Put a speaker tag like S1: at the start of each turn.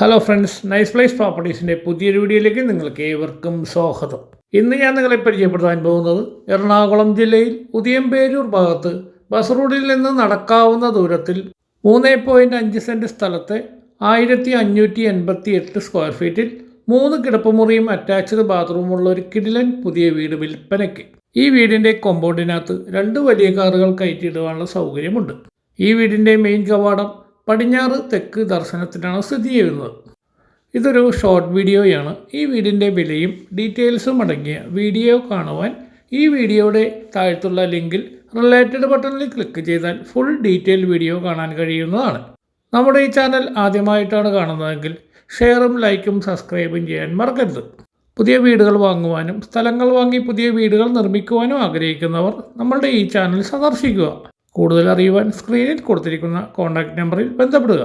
S1: Hello friends nice place പ്രോപ്പർട്ടീസിന്റെ പുതിയൊരു വീഡിയോയിലേക്ക് നിങ്ങൾക്ക് ഏവർക്കും സ്വാഗതം. ഇന്ന് ഞാൻ നിങ്ങളെ പരിചയപ്പെടുത്താൻ പോകുന്നത് എറണാകുളം ജില്ലയിൽ ഉദയംപേരൂർ ഭാഗത്ത് ബസ് റോഡിൽ നിന്ന് നടക്കാവുന്ന ദൂരത്തിൽ മൂന്ന് പോയിന്റ് അഞ്ച് സെന്റ് സ്ഥലത്തെ ആയിരത്തി അഞ്ഞൂറ്റി എൺപത്തി എട്ട് സ്ക്വയർ ഫീറ്റിൽ മൂന്ന് കിടപ്പുമുറിയും അറ്റാച്ച്ഡ് ബാത്റൂമുള്ള ഒരു കിടിലൻ പുതിയ വീട് വിൽപ്പനയ്ക്ക്. ഈ വീടിന്റെ കോമ്പൗണ്ടിനകത്ത് രണ്ട് വലിയ കാറുകൾ കയറ്റിയിടുവാനുള്ള സൗകര്യമുണ്ട്. ഈ വീടിന്റെ മെയിൻ കവാടം പടിഞ്ഞാറ് തെക്ക് ദർശനത്തിനാണ് സ്ഥിതി ചെയ്യുന്നത് ഇതൊരു ഷോർട്ട് വീഡിയോയാണ്. ഈ വീടിന്റെ വിലയും ഡീറ്റെയിൽസും അടങ്ങിയ വീഡിയോ കാണുവാൻ ഈ വീഡിയോയുടെ താഴത്തുള്ള ലിങ്കിൽ റിലേറ്റഡ് ബട്ടണിൽ ക്ലിക്ക് ചെയ്താൽ ഫുൾ ഡീറ്റെയിൽ വീഡിയോ കാണാൻ കഴിയുന്നതാണ്. നമ്മുടെ ഈ ചാനൽ ആദ്യമായിട്ടാണ് കാണുന്നതെങ്കിൽ ഷെയറും ലൈക്കും സബ്സ്ക്രൈബും ചെയ്യാൻ മറക്കരുത്. പുതിയ വീടുകൾ വാങ്ങുവാനും സ്ഥലങ്ങൾ വാങ്ങി പുതിയ വീടുകൾ നിർമ്മിക്കുവാനും ആഗ്രഹിക്കുന്നവർ നമ്മളുടെ ഈ ചാനൽ സന്ദർശിക്കുക. കൂടുതൽ അറിയുവാൻ സ്ക്രീനിൽ കൊടുത്തിരിക്കുന്ന കോൺടാക്റ്റ് നമ്പറിൽ ബന്ധപ്പെടുക.